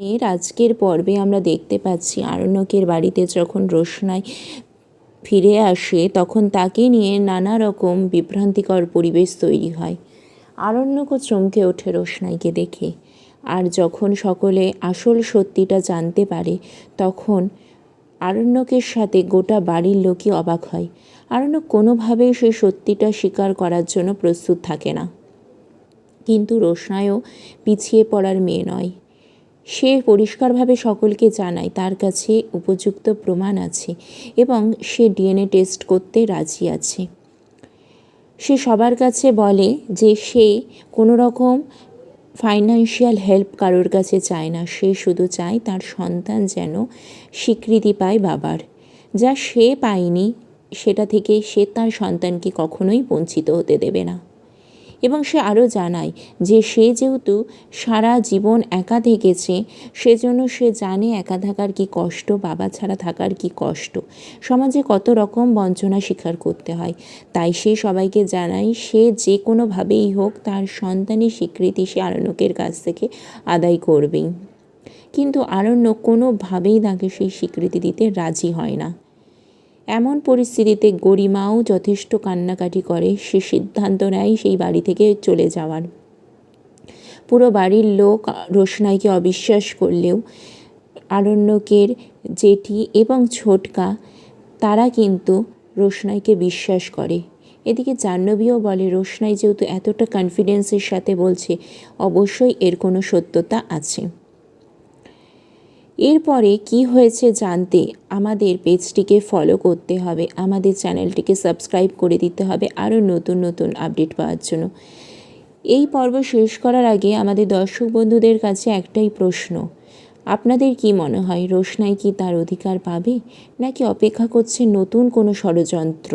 এর আজকের পর্বে আমরা দেখতে পাচ্ছি আরণ্যকের বাড়িতে যখন রোশনাই ফিরে আসে, তখন তাকে নিয়ে নানা রকম বিভ্রান্তিকর পরিবেশ তৈরি হয়। আরণ্যকও চমকে ওঠে রোশনাইকে দেখে। আর যখন সকলে আসল সত্যিটা জানতে পারে, তখন আরণ্যকের সাথে গোটা বাড়ির লোকই অবাক হয়। আরণ্যক কোনোভাবেই সেই সত্যিটা স্বীকার করার জন্য প্রস্তুত থাকে না। কিন্তু রোশনাইও পিছিয়ে পড়ার মেয়ে নয়। সে পরিষ্কারভাবে সকলকে জানায়, তার কাছে উপযুক্ত প্রমাণ আছে এবং সে ডিএনএ টেস্ট করতে রাজি আছে। সে সবার কাছে বলে যে সে কোনো রকম ফাইন্যান্সিয়াল হেল্প কারোর কাছে চায় না, সে শুধু চায় তার সন্তান যেন স্বীকৃতি পায় বাবার। যা সে পায়নি, সেটা থেকে সে তার সন্তানকে কখনোই বঞ্চিত হতে দেবে না। এবং সে আরও জানায় যে সে যেহেতু সারা জীবন একা থেকেছে, সেজন্য সে জানে একা থাকার কি কষ্ট, বাবা ছাড়া থাকার কি কষ্ট। সমাজে কত রকম বঞ্চনা স্বীকার করতে হয়। তাই সে সবাইকে জানায়, সে যে কোনোভাবেই হোক তার সন্তানের স্বীকৃতি সে আরণ্যকের কাছ থেকে আদায় করবেই। কিন্তু আরণ্য কোনোভাবেই তাকে সেই স্বীকৃতি দিতে রাজি হয় না। এমন পরিস্থিতিতে গরিমাও যথেষ্ট কান্নাকাটি করে, সে সিদ্ধান্ত নেয় সেই বাড়ি থেকে চলে যাওয়ার। পুরো বাড়ির লোক রোশনাইকে অবিশ্বাস করলেও আরণ্যকের জেঠি এবং ছোটকা, তারা কিন্তু রোশনাইকে বিশ্বাস করে। এদিকে জাহ্নবীও বলে, রোশনাই যেহেতু এতটা কনফিডেন্সের সাথে বলছে, অবশ্যই এর কোনো সত্যতা আছে। এরপরে কি হয়েছে জানতে আমাদের পেজটিকে ফলো করতে হবে, আমাদের চ্যানেলটিকে সাবস্ক্রাইব করে দিতে হবে আরও নতুন নতুন আপডেট পাওয়ার জন্য। এই পর্ব শেষ করার আগে আমাদের দর্শক বন্ধুদের কাছে একটাই প্রশ্ন, আপনাদের কি মনে হয় রোশনাই কি তার অধিকার পাবে নাকি অপেক্ষা করছে নতুন কোনো ষড়যন্ত্র?